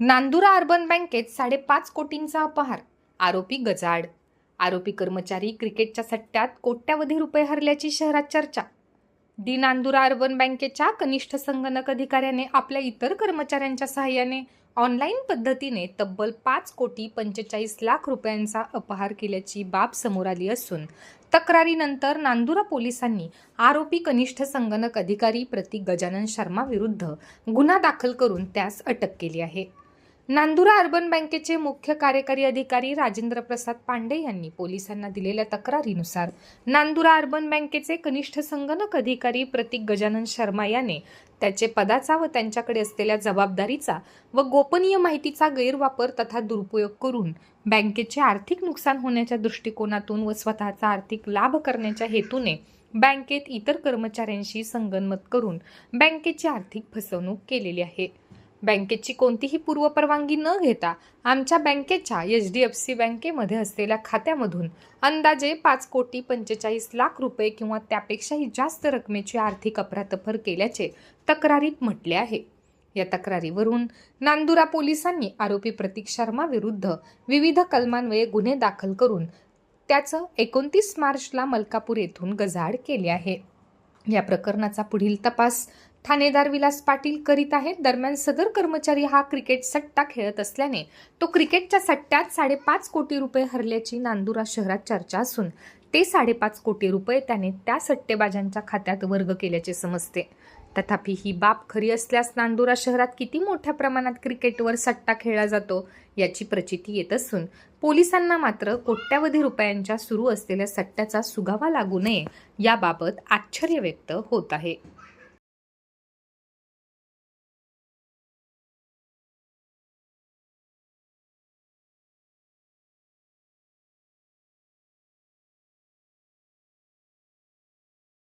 Nandura urban बँकेत साडेपाच कोटींचा अपहार. आरोपी गजाड आरोपी कर्मचारी क्रिकेटच्या सट्ट्यात कोट्यावधी रुपये हरल्याची शहरात चर्चा. डी नांदुरा अर्बन बँकेच्या कनिष्ठ संगणक अधिकाऱ्याने आपल्या इतर कर्मचाऱ्यांच्या सहाय्याने ऑनलाईन पद्धतीने तब्बल पाच कोटी पंचेचाळीस लाख रुपयांचा अपहार केल्याची बाब समोर आली असून तक्रारीनंतर नांदुरा पोलिसांनी आरोपी कनिष्ठ संगणक अधिकारी प्रतीक गजानन शर्मा विरुद्ध गुन्हा दाखल करून त्यास अटक केली आहे. नांदुरा अर्बन बँकेचे मुख्य कार्यकारी अधिकारी राजेंद्र प्रसाद पांडे यांनी पोलिसांना दिलेल्या तक्रारीनुसार नांदुरा अर्बन बँकेचे कनिष्ठ संगणक अधिकारी प्रतीक गजानन शर्मा याने त्याचे पदाचा व त्यांच्याकडे असलेल्या जबाबदारीचा व गोपनीय माहितीचा गैरवापर तथा दुरुपयोग करून बँकेचे आर्थिक नुकसान होण्याच्या दृष्टिकोनातून व स्वतःचा आर्थिक लाभ करण्याच्या हेतूने बँकेत इतर कर्मचाऱ्यांशी संगनमत करून बँकेची आर्थिक फसवणूक केलेली आहे. बँकेची कोणतीही पूर्वपरवानगी न घेता आमच्या बँकेच्या एच डी एफ सी बँकेमध्ये असलेल्या खात्यामधून अंदाजे पाच कोटी पंचेचाळीस लाख रुपये किंवा त्यापेक्षाही जास्त रकमेची आर्थिक अफरातफर केल्याचे तक्रारीत म्हटले आहे. या तक्रारीवरून नांदुरा पोलिसांनी आरोपी प्रतीक शर्मा विरुद्ध विविध कलमान्वये गुन्हे दाखल करून त्याचं एकोणतीस मार्चला मलकापूर येथून गजाड केले आहे. या प्रकरणाचा पुढील तपास ठाणेदार विलास पाटील करीत आहेत. दरम्यान सदर कर्मचारी हा क्रिकेट सट्टा खेळत असल्याने तो क्रिकेटच्या सट्ट्यात साडेपाच कोटी रुपये हरल्याची नांदुरा शहरात चर्चा असून ते साडेपाच कोटी रुपये त्याने त्या सट्टेबाजांच्या खात्यात वर्ग केल्याचे समजते. तथापि ही बाब खरी असल्यास नांदुरा शहरात किती मोठ्या प्रमाणात क्रिकेटवर सट्टा खेळला जातो याची प्रचिती येत असून पोलिसांना मात्र कोट्यावधी रुपयांच्या सुरू असलेल्या सट्ट्याचा सुगावा लागू नये याबाबत आश्चर्य व्यक्त होत आहे.